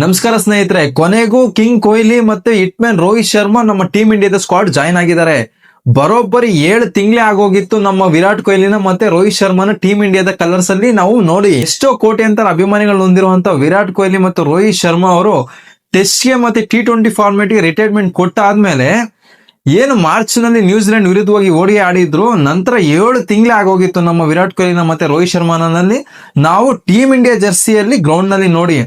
ನಮಸ್ಕಾರ ಸ್ನೇಹಿತರೆ, ಕೊನೆಗೂ ಕಿಂಗ್ ಕೊಹ್ಲಿ ಮತ್ತೆ ಹಿಟ್ಮ್ಯಾನ್ ರೋಹಿತ್ ಶರ್ಮಾ ನಮ್ಮ ಟೀಮ್ ಇಂಡಿಯಾದ ಸ್ಕ್ವಾಡ್ ಜಾಯ್ನ್ ಆಗಿದ್ದಾರೆ. ಬರೋಬ್ಬರಿ ಏಳು ತಿಂಗಳೇ ಆಗೋಗಿತ್ತು ನಮ್ಮ ವಿರಾಟ್ ಕೊಹ್ಲಿನ ಮತ್ತೆ ರೋಹಿತ್ ಶರ್ಮಾನ ಟೀಮ್ ಇಂಡಿಯಾದ ಕಲರ್ಸ್ ಅಲ್ಲಿ. ನಾವು ನೋಡಿ, ಎಷ್ಟೋ ಕೋಟಿ ಅಂತ ಅಭಿಮಾನಿಗಳು ಹೊಂದಿರುವಂತ ವಿರಾಟ್ ಕೊಹ್ಲಿ ಮತ್ತು ರೋಹಿತ್ ಶರ್ಮಾ ಅವರು ಟೆಸ್ಟ್ಗೆ ಮತ್ತೆ ಟಿ ಟ್ವೆಂಟಿ ಫಾರ್ಮೆಟ್ಗೆ ರಿಟೈರ್ಮೆಂಟ್ ಕೊಟ್ಟಾದ್ಮೇಲೆ ಏನು ಮಾರ್ಚ್ನಲ್ಲಿ ನ್ಯೂಜಿಲೆಂಡ್ ವಿರುದ್ಧವಾಗಿ ಓಡಿ ಆಡಿದ್ರು, ನಂತರ ಏಳು ತಿಂಗಳೇ ಆಗೋಗಿತ್ತು ನಮ್ಮ ವಿರಾಟ್ ಕೊಹ್ಲಿನ ಮತ್ತೆ ರೋಹಿತ್ ಶರ್ಮಾನಲ್ಲಿ ನಾವು ಟೀಮ್ ಇಂಡಿಯಾ ಜರ್ಸಿಯಲ್ಲಿ ಗ್ರೌಂಡ್ನಲ್ಲಿ ನೋಡಿ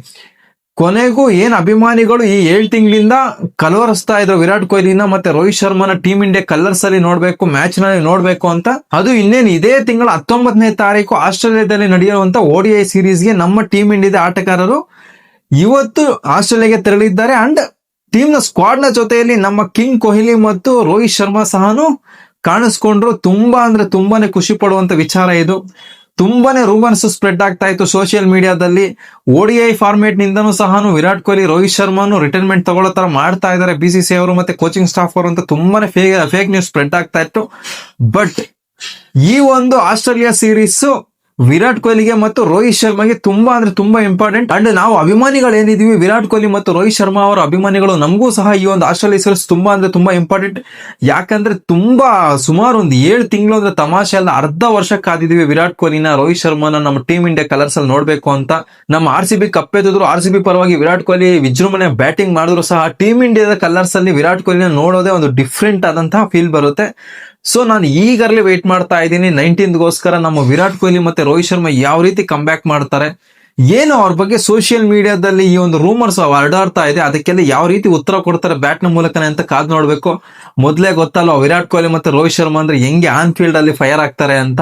ಕೊನೆಗೂ ಏನ್ ಅಭಿಮಾನಿಗಳು ಈ ಏಳು ತಿಂಗಳಿಂದ ಕಲವರಿಸ್ತಾ ಇದ್ರು ವಿರಾಟ್ ಕೊಹ್ಲಿನ ಮತ್ತೆ ರೋಹಿತ್ ಶರ್ಮಾನ ಟೀಮ್ ಇಂಡಿಯಾ ಕಲರ್ಸ್ ಅಲ್ಲಿ ನೋಡ್ಬೇಕು ಮ್ಯಾಚ್ನಲ್ಲಿ ನೋಡ್ಬೇಕು ಅಂತ. ಅದು ಇನ್ನೇನು ಇದೇ ತಿಂಗಳ ಹತ್ತೊಂಬತ್ತನೇ ತಾರೀಕು ಆಸ್ಟ್ರೇಲಿಯಾದಲ್ಲಿ ನಡೆಯುವಂತ ಓಡಿಐ ಸೀರೀಸ್ಗೆ ನಮ್ಮ ಟೀಮ್ ಇಂಡಿಯಾದ ಆಟಗಾರರು ಇವತ್ತು ಆಸ್ಟ್ರೇಲಿಯಾಗೆ ತೆರಳಿದ್ದಾರೆ. ಅಂಡ್ ಟೀಮ್ನ ಸ್ಕ್ವಾಡ್ನ ಜೊತೆಯಲ್ಲಿ ನಮ್ಮ ಕಿಂಗ್ ಕೊಹ್ಲಿ ಮತ್ತು ರೋಹಿತ್ ಶರ್ಮಾ ಸಹನು ಕಾಣಿಸ್ಕೊಂಡ್ರು. ತುಂಬಾ ಅಂದ್ರೆ ತುಂಬಾನೇ ಖುಷಿ ಪಡುವಂತ ವಿಚಾರ ಇದು. ತುಂಬಾನೇ ರೂಮರ್ಸ್ ಸ್ಪ್ರೆಡ್ ಆಗ್ತಾ ಇತ್ತು ಸೋಷಿಯಲ್ ಮೀಡಿಯಾದಲ್ಲಿ ಓಡಿಐ ಫಾರ್ಮೇಟ್ ನಿಂದನೂ ಸಹ ವಿರಾಟ್ ಕೊಹ್ಲಿ, ರೋಹಿತ್ ಶರ್ಮಾನು ರಿಟೈರ್ಮೆಂಟ್ ತಗೊಳ್ಳೋ ತರ ಮಾಡ್ತಾ ಇದ್ದಾರೆ. ಬಿ ಸಿ ಸಿ ಅವರು ಮತ್ತೆ ಕೋಚಿಂಗ್ ಸ್ಟಾಫ್ ಅವರು ಅಂತ ತುಂಬಾನೇ ಫೇಕ್ ನ್ಯೂಸ್ ಸ್ಪ್ರೆಡ್ ಆಗ್ತಾ ಇತ್ತು. ಬಟ್ ಈ ಒಂದು ಆಸ್ಟ್ರೇಲಿಯಾ ಸೀರೀಸ್ ವಿರಾಟ್ ಕೊಹ್ಲಿಗೆ ಮತ್ತು ರೋಹಿತ್ ಶರ್ಮಾಗೆ ತುಂಬಾ ಅಂದ್ರೆ ತುಂಬಾ ಇಂಪಾರ್ಟೆಂಟ್ ಅಂಡ್ ನಾವು ಅಭಿಮಾನಿಗಳು ಏನಿದೀವಿ ವಿರಾಟ್ ಕೊಹ್ಲಿ ಮತ್ತು ರೋಹಿತ್ ಶರ್ಮಾ ಅವರ ಅಭಿಮಾನಿಗಳು ನಮಗೂ ಸಹ ಈ ಒಂದು ಆಸ್ಟ್ರೇಲಿಯಾ ಸೀರೀಸ್ ತುಂಬಾ ಅಂದ್ರೆ ತುಂಬಾ ಇಂಪಾರ್ಟೆಂಟ್ ಯಾಕಂದ್ರೆ ತುಂಬಾ ಸುಮಾರು ಒಂದು ಏಳು ತಿಂಗಳು ಅಂದ್ರೆ ತಮಾಷೆ ಅಲ್ಲ, ಅರ್ಧ ವರ್ಷ ಕಾದಿದೀವಿ ವಿರಾಟ್ ಕೊಹ್ಲಿನ, ರೋಹಿತ್ ಶರ್ಮಾನ ನಮ್ಮ ಟೀಮ್ ಇಂಡಿಯಾ ಕಲರ್ಸ್ ಅಲ್ಲಿ ನೋಡ್ಬೇಕು ಅಂತ. ನಮ್ಮ ಆರ್ ಸಿ ಬಿ ಕಪ್ಪೆತ್ತಿದ್ರು ಆರ್ ಸಿ ಬಿ ಪರವಾಗಿ ವಿರಾಟ್ ಕೊಹ್ಲಿ ವಿಜೃಂಭಣೆ ಬ್ಯಾಟಿಂಗ್ ಮಾಡಿದ್ರು ಸಹ. ಟೀಮ್ ಇಂಡಿಯಾದ ಕಲರ್ಸ್ ಅಲ್ಲಿ ವಿರಾಟ್ ಕೊಹ್ಲಿನ ನೋಡೋದೇ ಒಂದು ಡಿಫ್ರೆಂಟ್ ಆದಂತಹ ಫೀಲ್ ಬರುತ್ತೆ. ಸೊ ನಾನು ಈಗಲೇ ವೇಟ್ ಮಾಡ್ತಾ ಇದ್ದೀನಿ. ನೈನ್ಟೀನ್ಗೋಸ್ಕರ ನಮ್ಮ ವಿರಾಟ್ ಕೊಹ್ಲಿ ಮತ್ತೆ ರೋಹಿತ್ ಶರ್ಮಾ ಯಾವ ರೀತಿ ಕಮ್ ಬ್ಯಾಕ್ ಮಾಡ್ತಾರೆ? ಏನು ಅವ್ರ ಬಗ್ಗೆ ಸೋಷಿಯಲ್ ಮೀಡಿಯಾದಲ್ಲಿ ಈ ಒಂದು ರೂಮರ್ಸ್ ಹರಡಾಡ್ತಾ ಇದೆ, ಅದಕ್ಕೆಲ್ಲ ಯಾವ ರೀತಿ ಉತ್ತರ ಕೊಡ್ತಾರೆ ಬ್ಯಾಟ್ನ ಮೂಲಕನೇ ಅಂತ ಕಾದ್ ನೋಡ್ಬೇಕು. ಮೊದಲೇ ಗೊತ್ತಲ್ಲ ವಿರಾಟ್ ಕೊಹ್ಲಿ ಮತ್ತೆ ರೋಹಿತ್ ಶರ್ಮಾ ಅಂದ್ರೆ ಹೆಂಗೆ ಆನ್ ಫೀಲ್ಡ್ ಅಲ್ಲಿ ಫೈರ್ ಆಗ್ತಾರೆ ಅಂತ?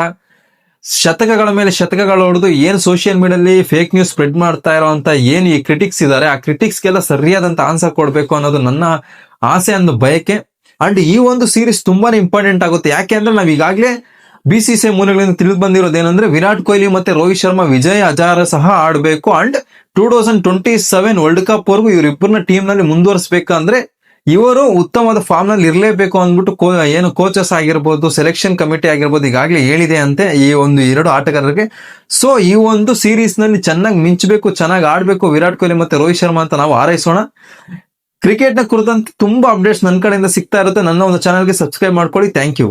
ಶತಕಗಳ ಮೇಲೆ ಶತಕಗಳು ಹೊಡೆದು ಏನು ಸೋಷಿಯಲ್ ಮೀಡಿಯಲ್ಲಿ ಫೇಕ್ ನ್ಯೂಸ್ ಸ್ಪ್ರೆಡ್ ಮಾಡ್ತಾ ಇರೋವಂಥ ಏನು ಈ ಕ್ರಿಟಿಕ್ಸ್ ಇದ್ದಾರೆ, ಆ ಕ್ರಿಟಿಕ್ಸ್ಗೆಲ್ಲ ಸರಿಯಾದಂತ ಆನ್ಸರ್ ಕೊಡಬೇಕು ಅನ್ನೋದು ನನ್ನ ಆಸೆ ಅನ್ನೋ ಬಯಕೆ. ಅಂಡ್ ಈ ಒಂದು ಸೀರೀಸ್ ತುಂಬಾನೇ ಇಂಪಾರ್ಟೆಂಟ್ ಆಗುತ್ತೆ. ಯಾಕೆ ಅಂದ್ರೆ ನಾವ್ ಈಗಾಗಲೇ ಬಿ ಸಿ ಸಿ ಮೂಲಗಳಿಂದ ತಿಳಿದು ಬಂದಿರೋದೇನಂದ್ರೆ ವಿರಾಟ್ ಕೊಹ್ಲಿ ಮತ್ತೆ ರೋಹಿತ್ ಶರ್ಮಾ, ವಿಜಯ್ ಅಜಾರ ಸಹ ಆಡಬೇಕು. And two thousand twenty seven world cup ವರೆಗೂ ಇವರಿಬ್ಬರನ್ನ ಟೀಮ್ನಲ್ಲಿ ಮುಂದುವರಿಸಬೇಕಂದ್ರೆ ಇವರು ಉತ್ತಮವಾದ ಫಾರ್ಮ್ನಲ್ಲಿ ಇರಲೇಬೇಕು ಅಂದ್ಬಿಟ್ಟು ಏನು ಕೋಚಸ್ ಆಗಿರ್ಬೋದು ಸೆಲೆಕ್ಷನ್ ಕಮಿಟಿ ಆಗಿರ್ಬೋದು ಈಗಾಗಲೇ ಹೇಳಿದೆ ಅಂತೆ ಈ ಒಂದು ಎರಡು ಆಟಗಾರರಿಗೆ. ಸೊ ಈ ಒಂದು ಸೀರೀಸ್ನಲ್ಲಿ ಚೆನ್ನಾಗಿ ಮಿಂಚಬೇಕು, ಚೆನ್ನಾಗಿ ಆಡಬೇಕು ವಿರಾಟ್ ಕೊಹ್ಲಿ ಮತ್ತೆ ರೋಹಿತ್ ಶರ್ಮಾ ಅಂತ ನಾವು ಹಾರೈಸೋಣ. ಕ್ರಿಕೆಟ್ನ ಕುರಿತಂತೆ ತುಂಬಾ ಅಪ್ಡೇಟ್ಸ್ ನನ್ನ ಕಡೆಯಿಂದ ಸಿಗ್ತಾ ಇರುತ್ತೆ. ನನ್ನ ಒಂದು ಚಾನಲ್ಗೆ ಸಬ್ಸ್ಕ್ರೈಬ್ ಮಾಡ್ಕೊಳ್ಳಿ. Thank you